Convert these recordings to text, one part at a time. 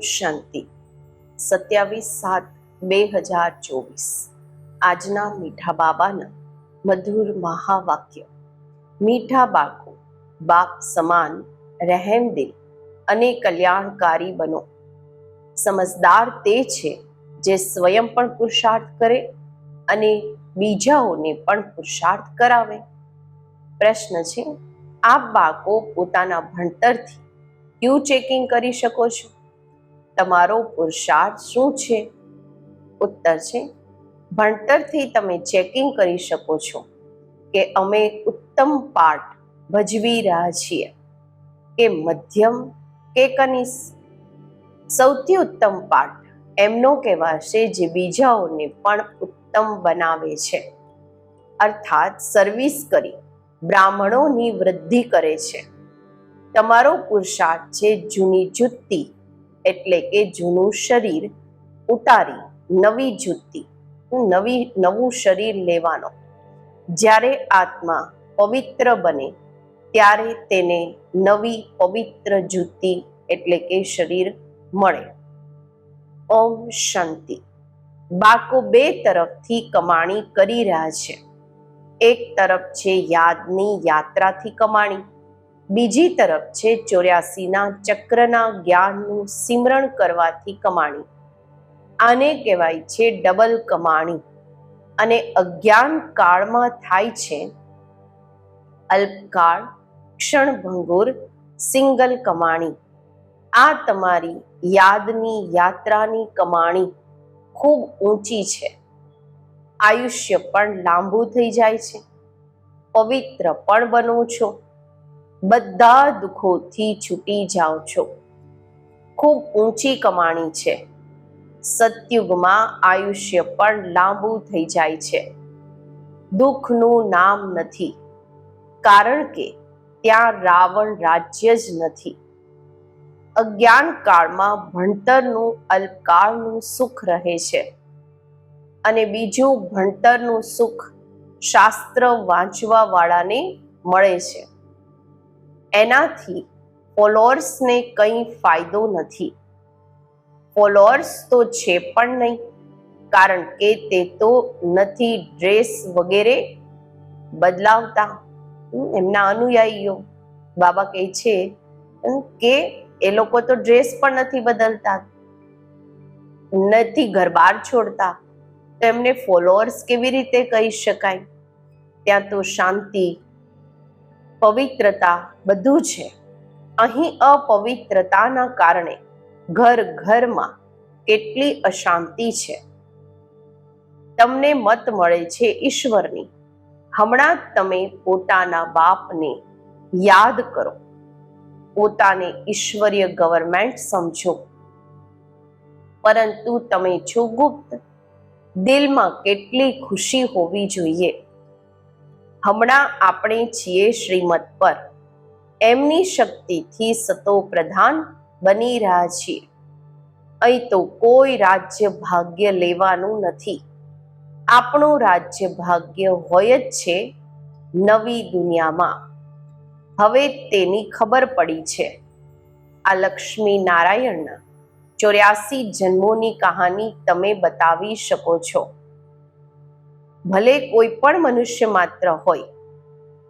શાંતિ. સત્યાવીસ સાત બે હજાર ચોવીસ. આજના મીઠા બાબાના મધુર મહાવાક્ય. મીઠા બાળકો, બાપ સમાન રહેમદિલ અને કલ્યાણકારી બનો. સમજદાર તે છે જે સ્વયં પણ પુરુષાર્થ કરે અને બીજાઓને પણ પુરુષાર્થ કરાવે. પ્રશ્ન છે, આપ બાળકો પોતાના ભણતરથી ક્યુ ચેકિંગ કરી શકો છો? તમારો પુરુષાર્થ શું છે? ઉત્તર છે, ભણતરથી તમે ચેકિંગ કરી શકો છો કે અમે ઉત્તમ પાઠ ભજવી રહ્યા છીએ કે મધ્યમ કે કનિષ્ઠ. સૌથી ઉત્તમ પાઠ એમનો કહેવાશે જે બીજાઓને પણ ઉત્તમ બનાવે છે. અર્થાત સર્વિસ કરી બ્રાહ્મણોની વૃદ્ધિ કરે છે. તમારો પુરુષાર્થ છે જૂની જુત્તી એટલે કે જૂનું શરીર ઉતારી, નવી જુત્તી નવી, નવું શરીર લેવાનો. જ્યારે આત્મા પવિત્ર બને, ત્યારે તેને નવી પવિત્ર જુત્તી એટલે કે શરીર મળે. ઓમ શાંતિ. બાકો બે તરફથી કમાણી કરી રહ્યા છે. એક તરફ છે યાદની યાત્રાથી કમાણી બીજી તરફ છે ચોર્યાસીના ચક્રના જ્ઞાનનું સિમરણ કરવાથી કમાણી. આને કહેવાય છે ડબલ કમાણી. અને અજ્ઞાન કાળમાં થાય છે અલ્પકાળ, ક્ષણભંગુર, સિંગલ કમાણી. આ તમારી યાદની યાત્રાની કમાણી ખૂબ ઊંચી છે. આયુષ્ય પણ લાંબુ થઈ જાય છે. પવિત્ર પણ બનો છો. બધા દુઃખોથી છૂટી જાઓ છો. ખૂબ ઊંચી કમાણી છે. સતયુગમાં આયુષ્ય પણ લાંબુ થઈ જાય છે. દુઃખનું નામ નથી. કારણ કે ત્યાં રાવણ રાજ્ય જ નથી. અજ્ઞાન કાળમાં ભણતરનું અલ્પકાળનું સુખ રહે છે. અને બીજું ભણતરનું સુખ શાસ્ત્ર વાંચવા વાળાને મળે છે. એનાથી ફોલોઅર્સને કંઈ ફાયદો નથી. ફોલોઅર્સ તો છે પણ નહીં, કારણ કે તે તો નથી ડ્રેસ વગેરે બદલાવતા. એમના અનુયાયીઓ બાબા કહે છે કે એ લોકો તો ડ્રેસ પણ નથી બદલતા, નથી ઘર બહાર છોડતા. તો એમને ફોલોઅર્સ કેવી રીતે કહી શકાય? ત્યાં તો શાંતિ પવિત્રતા બધું છે. અહીં અપવિત્રતાના કારણે ઘર ઘરમાં કેટલી અશાંતિ છે. તમને મત મળે છે ઈશ્વરની. હમણાં તમે પોતાના બાપને યાદ કરો. પોતાને ઈશ્વરીય ગવર્મેન્ટ સમજો. પરંતુ તમે છો ગુપ્ત દિલમાં કેટલી ખુશી હોવી જોઈએ. હમણાં આપણે છીએ શ્રીમત પર. એમની શક્તિથી સતો પ્રધાન બની રહ્યા છીએ. અહીં તો કોઈ રાજ્ય ભાગ્ય લેવાનું નથી. આપણું રાજ્ય ભાગ્ય હોય જ છે નવી દુનિયામાં. હવે તેની ખબર પડી છે. આ લક્ષ્મી નારાયણના ચોર્યાસી જન્મોની કહાની તમે બતાવી શકો છો. ભલે કોઈ પણ મનુષ્ય માત્ર હોય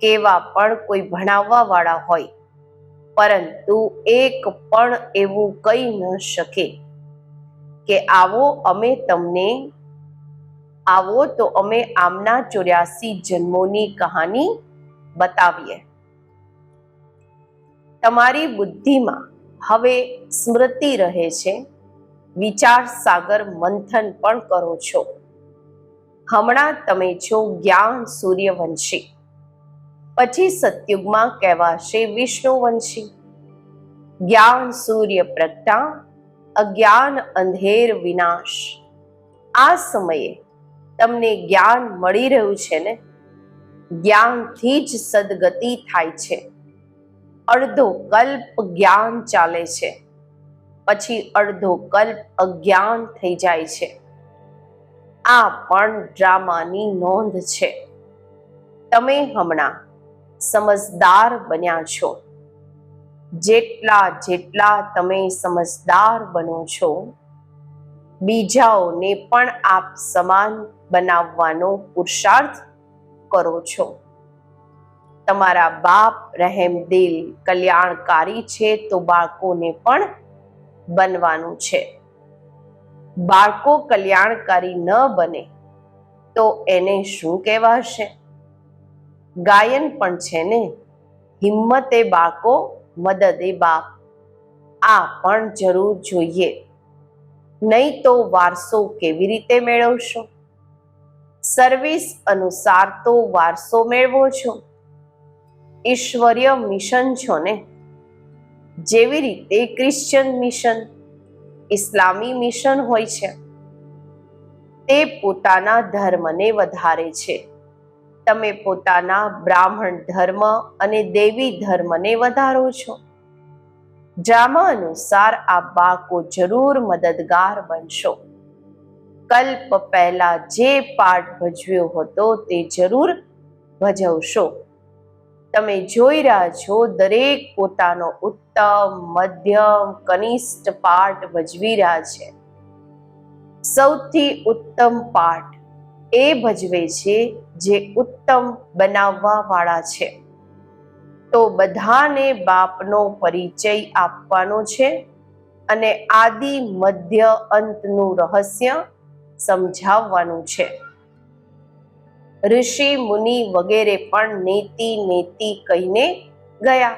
કેવા પણ કોઈ ભણાવવા વાળા હોય, પરંતુ એક પણ એવું કહી ન શકે કે આવો અમે તમને, આવો તો અમે આમના ચોર્યાસી જન્મોની કહાની બતાવીએ. તમારી બુદ્ધિમાં હવે સ્મૃતિ રહે છે વિચાર સાગર મંથન પણ કરો છો. હમણાં તમે છો જ્ઞાન સૂર્યવંશી. પછી સતયુગમાં કહેવાશે વિષ્ણુવંશી. જ્ઞાન સૂર્ય પ્રગટા, અજ્ઞાન અંધેર વિનાશ. આ સમયે તમને જ્ઞાન મળી રહ્યું છે ને? જ્ઞાનથી જ સદગતિ થાય છે. અડધો કલ્પ જ્ઞાન ચાલે છે. પછી અડધો કલ્પ અજ્ઞાન થઈ જાય છે. આ પણ ડ્રામાની નોંધ છે. તમે હમણાં સમજદાર બન્યા છો. જેટલા જેટલા તમે સમજદાર બનો છો, બીજાઓને પણ આપ સમાન બનાવવાનો પુરુષાર્થ કરો છો. તમારા બાપ રહેમદિલ કલ્યાણકારી છે તો બાળકોને પણ બનવાનું છે. બાળકો કલ્યાણકારી ન બને, તો એને શું કહેવાશે? ગાયન પણ છે ને, હિંમતે બાળકો મદદે બાપ. આ પણ જરૂર જોઈએ. નહીં તો વારસો કેવી રીતે મેળવશો? સર્વિસ અનુસાર તો વારસો મેળવો છો. ઈશ્વરીય મિશન છો ને? જેવી રીતે ક્રિશ્ચિયન મિશન. ઇસ્લામી મિશન હોય છે. તે પોતાના ધર્મને વધારે છે. તમે પોતાના બ્રાહ્મણ ધર્મ અને દેવી ધર્મને વધારો છો. જામા અનુસાર આ બાળકો જરૂર મદદગાર બનશો. કલ્પ પહેલા જે પાઠ ભજવ્યો હતો તે જરૂર ભજવશો. તમે જોઈ રહ્યા છો દરેક પોતાનો ઉત્તમ, મધ્યમ, કનિષ્ઠ પાઠ ભજવી રહ્યા છે. સૌથી ઉત્તમ પાઠ એ ભજવે છે જે ઉત્તમ બનાવવા વાળા છે. તો બધાને બાપનો પરિચય આપવાનો છે અને આદિ મધ્ય અંતનું રહસ્ય સમજાવવાનું છે. ઋષિ, મુનિ વગેરે પણ નેતિ નેતિ કહીને ગયા.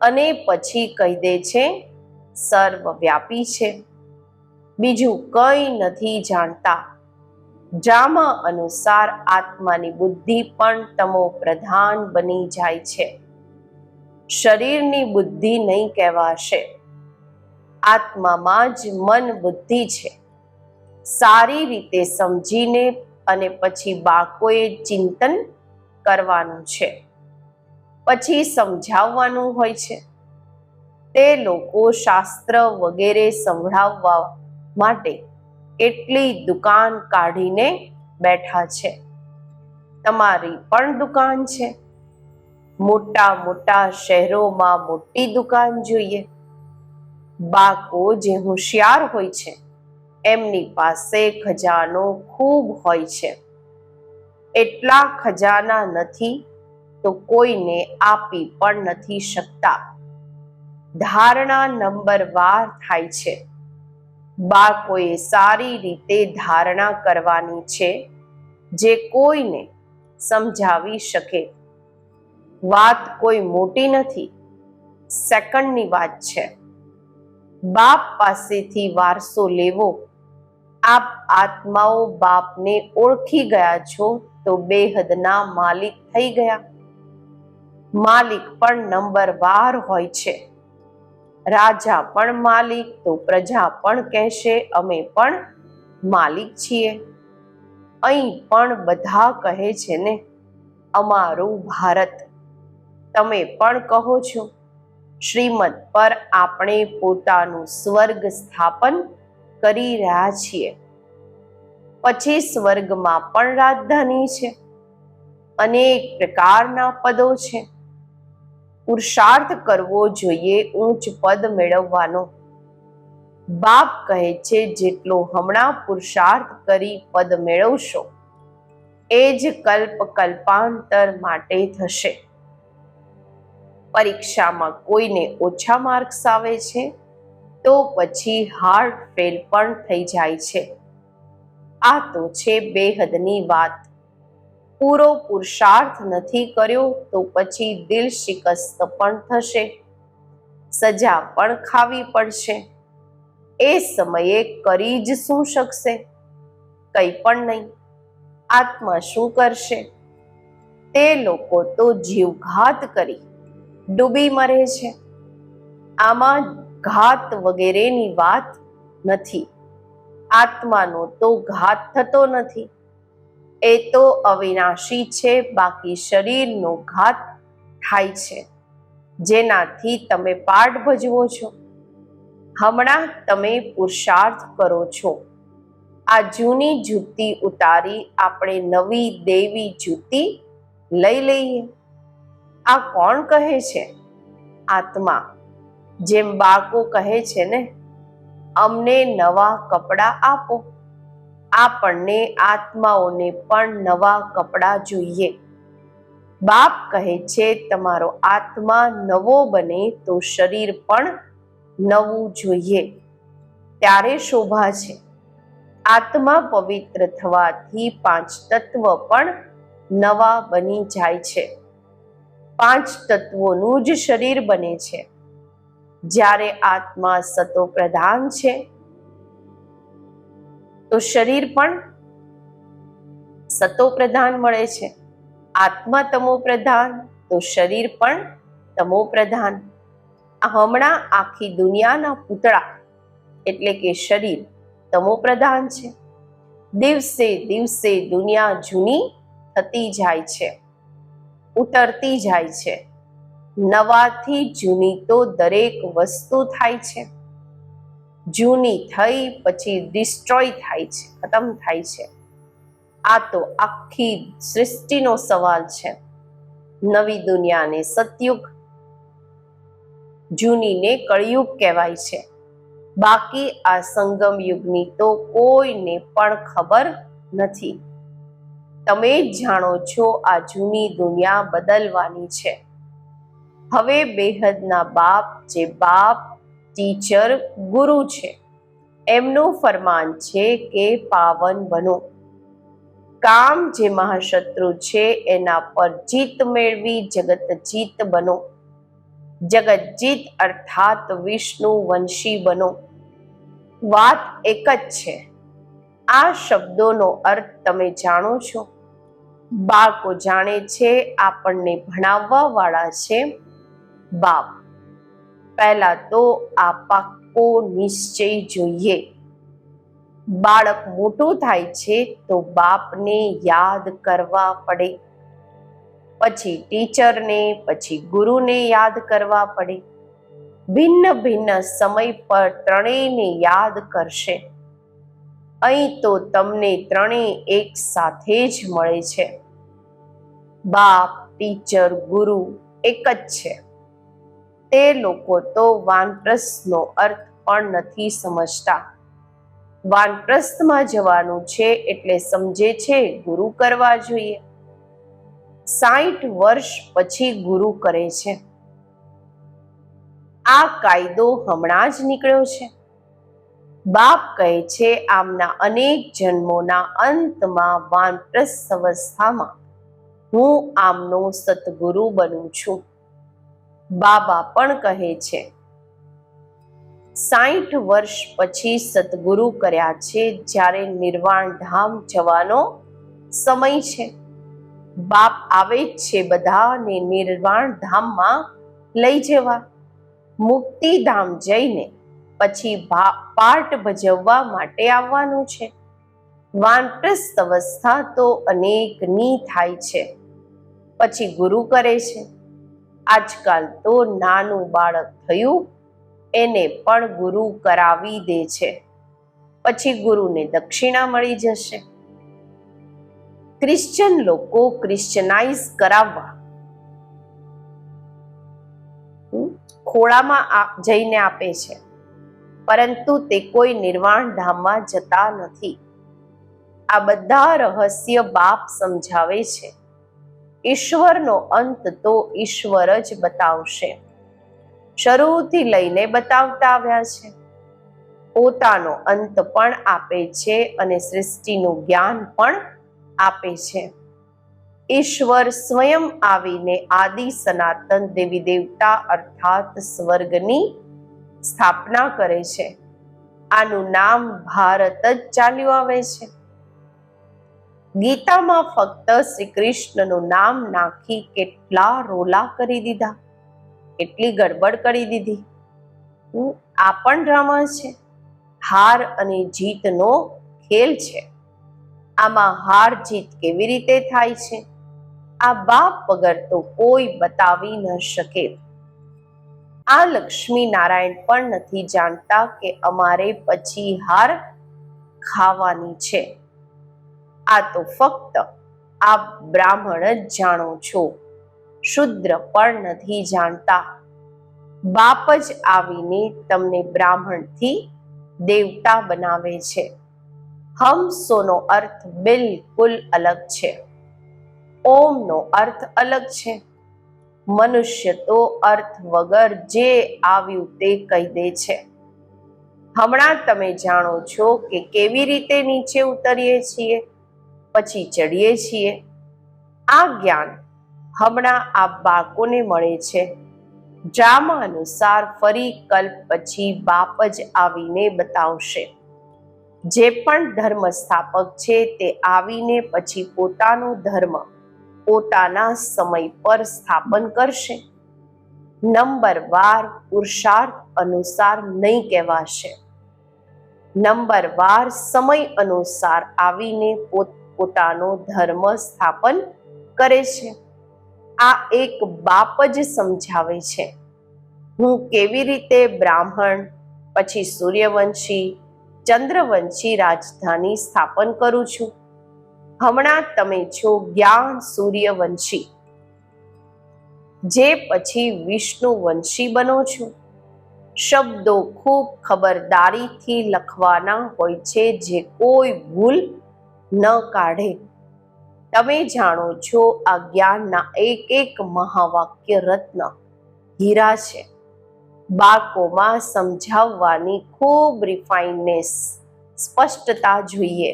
અને પછી કહી દે છે, સર્વવ્યાપી છે. બીજું કંઈ નથી જાણતા. ડ્રામા અનુસાર આત્માની બુદ્ધિ પણ તમો પ્રધાન બની જાય છે. શરીરની બુદ્ધિ નહીં કહેવાશે. આત્મામાં જ મન બુદ્ધિ છે. સારી રીતે સમજીને અને પછી બાળકોએ ચિંતન કરવાનું છે. પછી સમજાવવાનું હોય છે. તે લોકો શાસ્ત્ર વગેરે સંભળાવવા માટે કેટલી દુકાન કાઢીને બેઠા છે. તમારી પણ દુકાન છે. મોટા મોટા શહેરોમાં મોટી દુકાન જોઈએ. બાકો જે હોશિયાર હોય છે એમની પાસે ખજાનો ખૂબ હોય છે. એટલા ખજાના નથી તો કોઈને આપી પણ નથી શકતા. ધારણા નંબર વાર થાય છે. બાળકોએ સારી રીતે ધારણા કરવાની છે જે કોઈને સમજાવી શકે. વાત કોઈ મોટી નથી સેકન્ડની વાત છે. બાપ પાસેથી વારસો લેવો આપ આત્માઓ બાપને ઓળખી ગયા છો તો બેહદના માલિક થઈ ગયા. માલિક પણ નંબર વાર હોય છે. રાજા પણ માલિક તો પ્રજા પણ કહેશે, અમે પણ માલિક છીએ. અહીં પણ બધા કહે છે ને, અમારું ભારત. તમે પણ કહો છો, શ્રીમદ પર આપણે પોતાનું સ્વર્ગ સ્થાપન કરી રહ્યા છીએ. પછી સ્વર્ગમાં પણ રાજધાની છે. અનેક પ્રકારના પદો છે. પુરુષાર્થ કરવો જોઈએ ઊંચ પદ મેળવવાનો. બાપ કહે છે, જેટલો હમણાં પુરુષાર્થ કરી પદ મેળવશો, એ જ કલ્પ કલ્પાંતર માટે થશે. પરીક્ષામાં કોઈને ઓછા માર્ક્સ આવે છે? તો પછી હાર્ટ ફેલ પણ થઈ જાય છે. આ તો છે બેહદની વાત. પૂરો પુરુષાર્થ નથી કર્યો તો પછી દિલ શિકસ્ત પણ થશે. સજા પણ ખાવી પડશે. એ સમયે કરી જ શું શકશે? કંઈ પણ નહીં. આત્મા શું કરશે? તે લોકો તો જીવઘાત કરી ડૂબી મરે છે. આમાં ઘાત વગેરેની વાત નથી. આત્માનો તો ઘાત થતો નથી. એ તો અવિનાશી છે, બાકી શરીરનો ઘાત થાય છે. જેનાથી તમે પાઠ ભજવો છો. હમણાં તમે પુરુષાર્થ કરો છો. આ જૂની જૂતી ઉતારી આપણે નવી દેવી જૂતી લઈ લઈએ. આ કોણ કહે છે? આત્મા. જેમ બાળકો કહે છે ને, અમને નવા કપડાં આપો. આપણને આત્માઓને પણ નવા કપડાં જોઈએ. બાપ કહે છે, તમારો આત્મા નવો બને તો શરીર પણ નવું જોઈએ. ત્યારે શોભા છે. આત્મા પવિત્ર થવાથી પાંચ તત્વ પણ નવા બની જાય છે. પાંચ તત્વોનું જ શરીર બને છે. જ્યારે આત્મા સતો પ્રધાન છે, તો શરીર પણ સતો પ્રધાન મળે છે. આત્મા તમો પ્રધાન, તો શરીર પણ તમો પ્રધાન. હમણાં આખી દુનિયાના પૂતળા એટલે કે શરીર તમો પ્રધાન છે. દિવસે દિવસે દુનિયા જૂની થતી જાય છે, ઉતરતી જાય છે. નવાથી જૂની તો દરેક વસ્તુ થાય છે. જૂની થઈ પછી ડિસ્ટ્રોય થાય છે, ખતમ થાય છે. આ તો આખી સૃષ્ટિનો સવાલ છે. નવી દુનિયાને સતયુગ, જૂનીને કળયુગ કહેવાય છે. બાકી આ સંગમ યુગની તો કોઈને પણ ખબર નથી. તમે જ જાણો છો આ જૂની દુનિયા બદલવાની છે. હવે બેહદના બાપ જે બાપ ટીચર ગુરુ છે, એમનું ફરમાન છે કે પાવન બનો. કામ જે મહાશત્રુ છે એના પર જીત મેળવી જગત જીત બનો. જગત જીત અર્થાત વિષ્ણુ વંશી બનો. વાત એક જ છે. આ શબ્દોનો અર્થ તમે જાણો છો? બાળકો જાણે છે આપણને ભણાવવા વાળા છે બાપ. પહેલા તો આ પાક્કો નિશ્ચય જોઈએ. બાળક મોટું થાય છે તો બાપને યાદ કરવા પડે. પછી ટીચરને, પછી ગુરુને યાદ કરવા પડે. ભિન્ન ભિન્ન સમય પર ત્રણેયને યાદ કરશે. અહીં તો તમને ત્રણેય એક સાથે જ મળે છે. બાપ, ટીચર, ગુરુ એક જ છે. તે લોકો તો વાનપ્રસ્થનો અર્થ પણ નથી સમજતા. વાનપ્રસ્થમાં જવાનું છે એટલે સમજે છે ગુરુ કરવા જોઈએ. સાઠ વર્ષ પછી ગુરુ કરે છે. આ કાયદો હમણાં જ નીકળ્યો છે. બાપ કહે છે આમના અનેક જન્મોના અંતમાં વાનપ્રસ્થ અવસ્થામાં હું આમનો સતગુરુ બનું છું. બાબા પણ કહે છે. સાઠ વર્ષ પછી સદગુરુ કર્યા છે જ્યારે નિર્વાણ ધામ જવાનો સમય છે. બાપ આવે જ છે બધાને નિર્વાણ ધામમાં લઈ જવા. મુક્તિધામ જઈને પછી પાઠ ભજવવા માટે આવવાનું છે. વાનપ્રસ્થ અવસ્થા તો અનેકની થાય છે. પછી ગુરુ કરે છે. આજકાલ તો નાનું બાળક થયું, એને પણ ગુરુ કરાવી દે છે. પછી ગુરુને દક્ષિણા મળી જશે. ક્રિશ્ચન લોકો ક્રિશ્ચનાઇઝ કરાવવા. ખોળામાં જઈને આપે છે. પરંતુ તે કોઈ નિર્વાણ ધામમાં જતા નથી. આ બધા રહસ્ય બાપ સમજાવે છે. ઈશ્વરનો અંત તો ઈશ્વર જ બતાવશે. શરૂથી લઈને બતાવતા આવ્યા છે. પોતાનો અંત પણ આપે છે અને સૃષ્ટિનું જ્ઞાન પણ આપે છે. ઈશ્વર સ્વયં આવીને આદિ સનાતન દેવી દેવતા અર્થાત સ્વર્ગની સ્થાપના કરે છે. આનું નામ ભારત જ ચાલ્યું આવે છે. ગીતામાં ફક્ત શ્રી કૃષ્ણનું નામ નાખી કેટલા રોલા કરી દીધા, કેટલી ગડબડ કરી દીધી. આ પણ ડ્રામા છે. હાર અને જીતનો ખેલ છે. આમાં હાર જીત કેવી રીતે થાય છે? આ બાપ વગર તો કોઈ બતાવી ન શકે. આ લક્ષ્મી નારાયણ પણ નથી જાણતા કે અમારે પછી હાર ખાવાની છે. આ તો ફક્ત આપ બ્રાહ્મણ જ જાણો છો. શુદ્ર પણ નથી જાણતા. બાપ જ આવીને તમને બ્રાહ્મણથી દેવતા બનાવે છે. હમસોનો અર્થ બિલકુલ અલગ છે. ઓમનો અર્થ અલગ છે. મનુષ્ય તો અર્થ વગર જે આવ્યું તે કહી દે છે. હમણાં તમે જાણો છો કે કેવી રીતે નીચે ઉતરીએ છીએ? પછી ચડીએ છીએ. આ જ્ઞાન હમણાં આ બાળકોને મળે છે. ડ્રામા અનુસાર ફરી કલ્પ પછી બાપ જ આવીને બતાવશે. જે પણ ધર્મ સ્થાપક છે તે આવીને પછી પોતાનો ધર્મ પોતાના સમય પર સ્થાપન કરશે. નંબર વાર પુરુષાર્થ અનુસાર નહીં કહેવાશે. નંબર વાર સમય અનુસાર આવીને પોત પોતાનો ધર્મ સ્થાપન કરે છે. આ એક બાપ જ સમજાવે છે. હું કેવી રીતે બ્રાહ્મણ, પછી સૂર્યવંશી, ચંદ્રવંશી રાજધાની સ્થાપન કરું છું? હમણાં તમે છો જ્ઞાન સૂર્યવંશી. જે પછી વિષ્ણુવંશી બનો છો. શબ્દો ખૂબ ખબરદારીથી લખવાના હોય છે જે કોઈ ભૂલ ન કાઢે. તમે જાણો છો આ જ્ઞાનના એક એક મહાવાક્ય રત્ન હીરા છે. બાળકોમાં સમજાવવાની ખૂબ રિફાઇનનેસ સ્પષ્ટતા જોઈએ.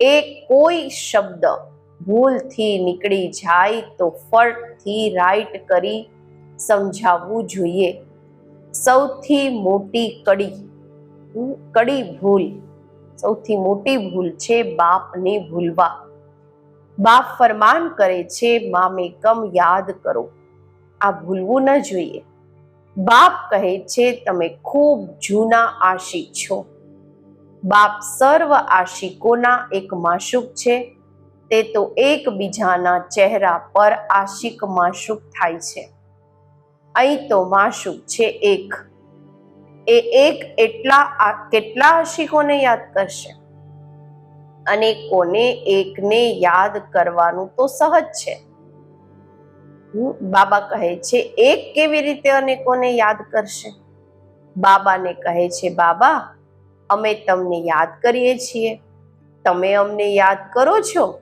એ કોઈ શબ્દ ભૂલથી નીકળી જાય તો ફટથી રાઈટ કરી સમજાવવું જોઈએ. સૌથી મોટી કડી કડી ભૂલ સૌથી મોટી ભૂલ છે બાપને ભૂલવા. બાપ ફરમાન કરે છે મામેકમ યાદ કરો. આ ભૂલવું ન જોઈએ. બાપ કહે છે, તમે ખૂબ જૂના આશિક છો. બાપ સર્વ આશિકોના એક માશુક છે. તે તો એકબીજાના ચહેરા પર આશિક માશુક થાય છે. અહીં તો માશુક છે એક. એ એક એટલા કેટલા આશિકોને યાદ કરશે? અને કોને એકને યાદ કરવાનું તો સહજ છે. બાબા કહે છે, એક કેવી રીતે અનેકોને યાદ કરશે? બાબાને કહે છે, બાબા, અમે તમને યાદ કરીએ છીએ. તમે અમને યાદ કરો છો?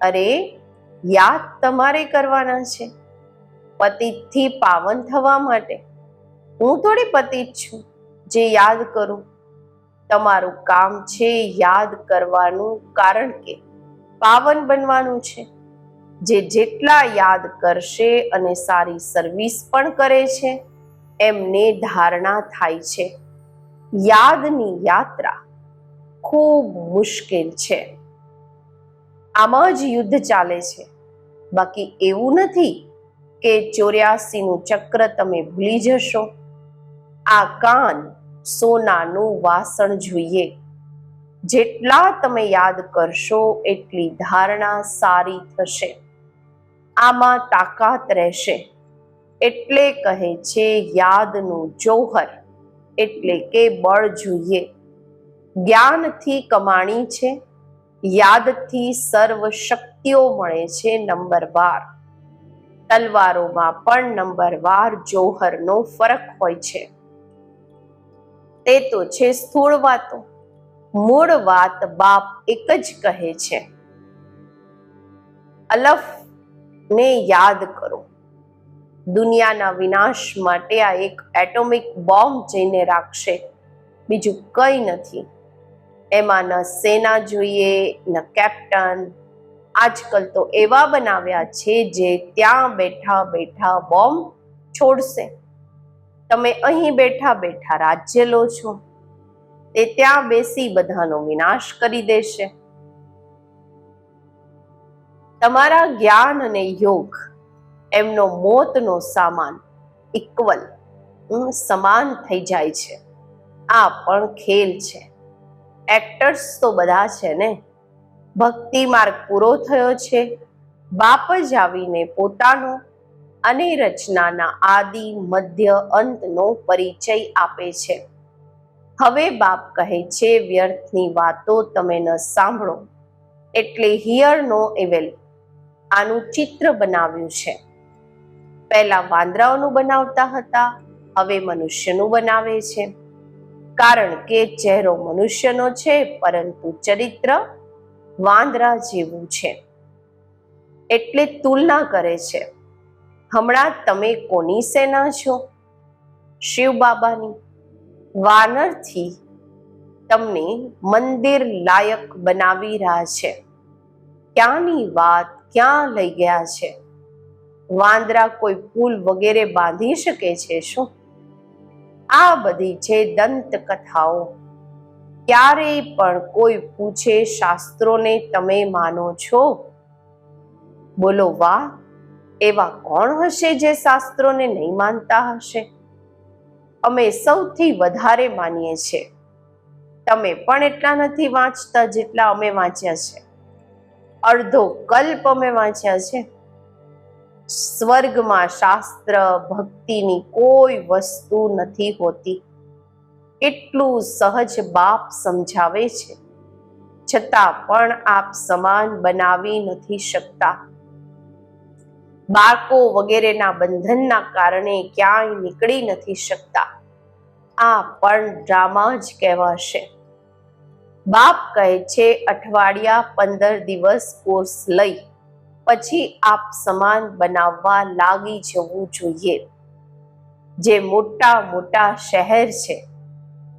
અરે, યાદ તમારે કરવાના છે. પતિથી પાવન થવા માટે હું થોડી પતિત છું. જે યાદ કરું, તમારું કામ છે યાદ કરવાનું કારણ કે પાવન બનવાનું છે. જે જેટલા યાદ કરશે અને સારી સર્વિસ પણ કરે છે, એમને ધારણા થાય છે. યાદની યાત્રા ખૂબ મુશ્કેલ છે. આમાં જ યુદ્ધ ચાલે છે. બાકી એવું નથી કે ચોર્યાસીનું ચક્ર તમે ભૂલી જશો. આ કાન સોનાનું વાસણ જોઈએ. જેટલા તમે યાદ કરશો એટલી ધારણા સારી થશે. આમાં તાકાત રહેશે. એટલે કહે છે યાદનું જોહર. એટલે કે બળ જોઈએ. જ્ઞાનથી કમાણી છે. યાદથી સર્વ શક્તિઓ મળે છે નંબર બાર. તલવારોમાં પણ નંબર વાર જોહરનો ફરક હોય છે. તે તો છે સ્થૂળ વાતો. મૂળ વાત બાપ એક જ કહે છે. અલફ ને યાદ કરો. દુનિયાના વિનાશ માટે આ એક એટોમિક બોમ્બ જઈને રાખશે. બીજું કંઈ નથી. એમાં ન સેના જોઈએ, ન કેપ્ટન. આજકાલ તો એવા બનાવ્યા છે જે ત્યાં બેઠા બેઠા બોમ્બ છોડશે. તમે અહીં બેઠા બેઠા રાજ્ય લો છો. તે ત્યાં બેસી બધાનો વિનાશ કરી દેશે. તમારા જ્ઞાન અને યોગ, એમનો મોતનો સામાન ઇક્વલ સમાન થઈ જાય છે. આ પણ ખેલ છે. એક્ટર્સ તો બધા છે ને? ભક્તિ માર્ગ પૂરો થયો છે. બાપ જ આવીને પોતાનો અને રચનાના આદિ, મધ્ય અંતનો પરિચય આપે છે. હવે બાપ કહે છે, વ્યર્થની વાતો તમે ન સાંભળો. એટલે હિયર નો એવેલ આનું ચિત્ર બનાવ્યું છે. પહેલા વાંદરાઓનું બનાવતા હતા, હવે મનુષ્યનું બનાવે છે. કારણ કે ચહેરો મનુષ્યનો છે, પરંતુ ચરિત્ર વાંદરા જેવું છે. એટલે તુલના કરે છે. હમણાં તમે કોની સેના છો? શિવ બાબાની વાનરથી તમને મંદિર લાયક બનાવી રહ્યા છે. ક્યાંની વાત? ક્યાં લઈ ગયા છે? વાંદરા કોઈ પુલ વગેરે બાંધી શકે છે શું? આ બધી જે દંત કથાઓ ક્યારેય પણ કોઈ પૂછે શાસ્ત્રોને તમે માનો છો? બોલો, વાહ. એવા કોણ હશે જે શાસ્ત્રોને નહીં માનતા હશે? અમે સૌથી વધારે માનીએ છીએ તમે પણ એટલા નથી વાંચતા જેટલા અમે વાંચ્યા છે. અડધો કલ્પ અમે વાંચ્યા છે. સ્વર્ગમાં શાસ્ત્ર, ભક્તિની કોઈ વસ્તુ નથી હોતી. એટલું સહજ બાપ સમજાવે છે. છતાં પણ આપ સમાન બનાવી નથી શકતા. બાળકો વગેરેના બંધનના કારણે ક્યાંય નીકળી નથી શકતા. આ પણ ડ્રામા જ કહેવાશે. બાપ કહે છે, અઠવાડિયા પંદર દિવસ કોર્સ લઈ, પછી આપ સમાન બનાવવા લાગી જવું જોઈએ. જે મોટા મોટા શહેર છે,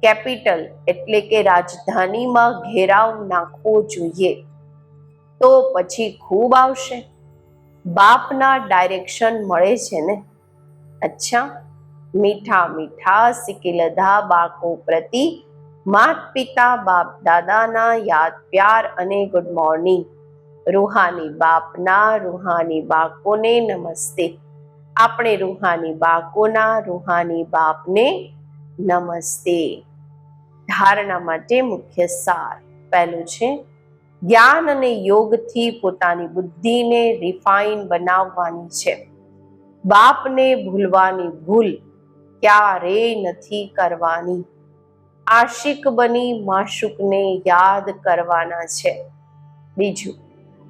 કેપિટલ એટલે કે રાજધાનીમાં ઘેરાવ નાખવો જોઈએ. તો પછી ખૂબ આવશે. બાપના ડાયરેક્શન મળે છે ને? અચ્છા. મીઠા મીઠા સિકિલધા બાળકો પ્રતિ માત પિતા, બાપ દાદાના યાદ પ્યાર અને ગુડ મોર્નિંગ રૂહાની બાપના રૂહાની બાળકોને નમસ્તે. આપણે રૂહાની બાળકોના રૂહાની બાપને નમસ્તે. ધારણા માટે મુખ્ય સાર પહેલું છે જ્ઞાન અને યોગથી પોતાની બુદ્ધિને રિફાઇન બનાવવાની છે. બાપને ભૂલવાની ભૂલ ક્યારેય નથી કરવાની. આશિક બની માશુકને યાદ કરવાના છે. બીજું,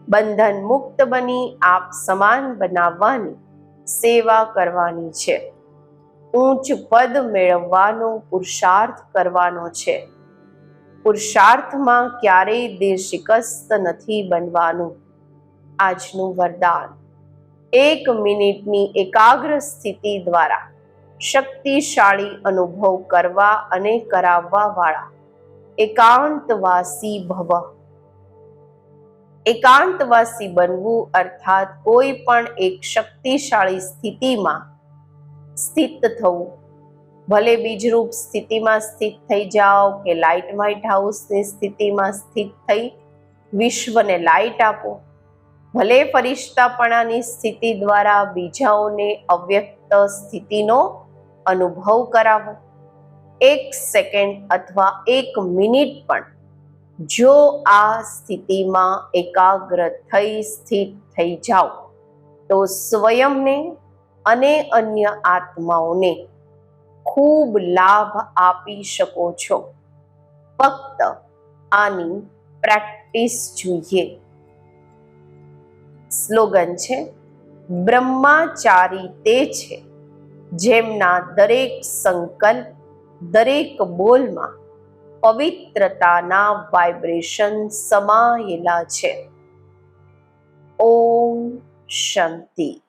બંધન મુક્ત બની આપ સમાન બનાવવાની સેવા કરવાની છે. ઊંચ પદ મેળવવાનો પુરુષાર્થ કરવાનો છે. પુરુષાર્થમાં ક્યારેય દેશિકસ્ત નથી બનવાનું. આજનું વરદાન. એક મિનિટની એકાગ્ર સ્થિતિ દ્વારા શક્તિશાળી અનુભવ કરવા અને કરાવવા વાળા એકાંતવાસી ભવ. એકાંતવાસી બનવું અર્થાત કોઈ પણ એક શક્તિશાળી સ્થિતિમાં સ્થિત થવું. ભલે બીજરૂપ સ્થિતિમાં સ્થિત થઈ જાઓ કે લાઇટ વ્હાઇટ હાઉસની સ્થિતિમાં સ્થિત થઈ વિશ્વને લાઇટ આપો. ભલે ફરિશ્તાપણાની સ્થિતિ દ્વારા બીજાઓને અવ્યક્ત સ્થિતિનો અનુભવ કરાવો. એક સેકન્ડ અથવા એક મિનિટ પણ જો આ સ્થિતિમાં એકાગ્ર થઈ સ્થિત થઈ જાઓ, તો સ્વયંને અને અન્ય આત્માઓને ખૂબ લાભ આપી શકો છો. ફક્ત આની પ્રેક્ટિસ જોઈએ. સ્લોગન છે, બ્રહ્માચારી તે છે, જેમના દરેક સંકલ્પ, દરેક બોલમાં પવિત્રતાના વાઇબ્રેશન સમાયેલા છે. ઓમ શાંતિ.